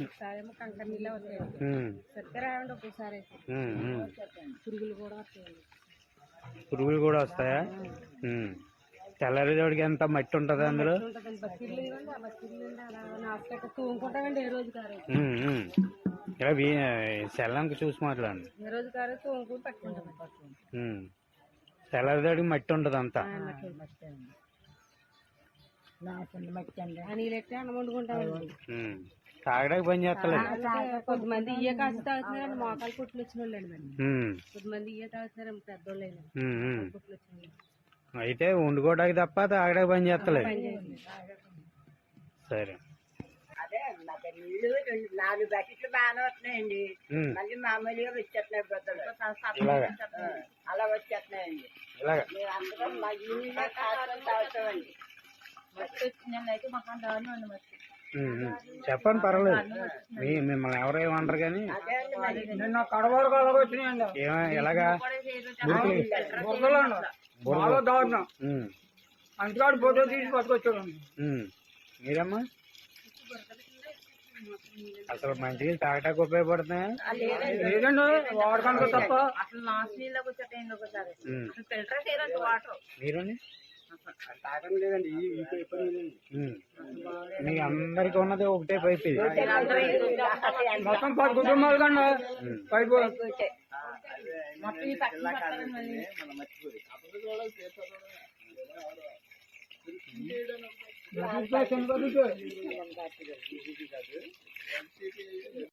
కంకర నీళ్ళు రావండి. పురుగులు కూడా వస్తాయండి. పురుగులు కూడా వస్తాయా? ఉమ్. తెల్లారేటోడికి ఎంత మట్టి ఉంటుంది అందులో? తూముకుంటామండి ఏ రోజు కారు. సెల్లంకి చూసి మాట్లాడండి. ఏ రోజు కారు తూముకుని పట్టుకుంటాం ఉమ్. తెల్లారేటోడికి మట్టి ఉంటుంది అంతా. ఆ నీళ్ళు ఎట్టి అన్నం వండుకుంటామండి. ఉమ్. తాగడానికి పని చేస్తలేదు కొద్దిమంది ఇయ్య కాసి తాగుతున్నారండి మోకాలు పుట్లు వచ్చిన వాళ్ళండి కొద్దిమంది ఇయ్య తాగుతున్నారండి పెద్దోళ్ళు అయితే వండుకోవడానికి తప్ప తాగడానికి పని చేస్తలేదు. సరే. అదే నాకు నీళ్ళు రెండు నాలుగు బకెట్లు బాగానే వస్తున్నాయండి. మళ్ళీ మామూలుగా వచ్చేస్తున్నాయి ఆ, అలా వచ్చేస్తున్నాయండి. అందరం మా కాసుకొని తాగుతామండి. మట్టి వచ్చిందండి అయితే మాకు దారుణం అండి మట్టి. చెప్పండి పర్వాలేదు. మీ మిమ్మల్ని ఎవరు ఏమనరు కానీ. మరి నిన్న కడవరకు అలాగ వచ్చినాయండి. ఏమ ఎలాగా? బురదలో దారుణం. అంతకాడు ఫోటో తీసి పట్టుకొచ్చాడండి. మీరమ్మా? అసలు మంచిగా తాగటానికి ఉపయోగపడుతున్నాయా? లేదండి వాడకానికి తప్ప. అసలు నాసు నీళ్ళకి వచ్చేటండి ఒకసారి. ఉమ్. ఫిల్టర్ చేయరండి వాటర్ మీరండి? తాగడం లేదండి ఉమ్. మీ అందరికి ఉన్నది ఒకటే పైప్ ఇది మొత్తం పది కుటుంబాలు కండి పైపు మొత్తం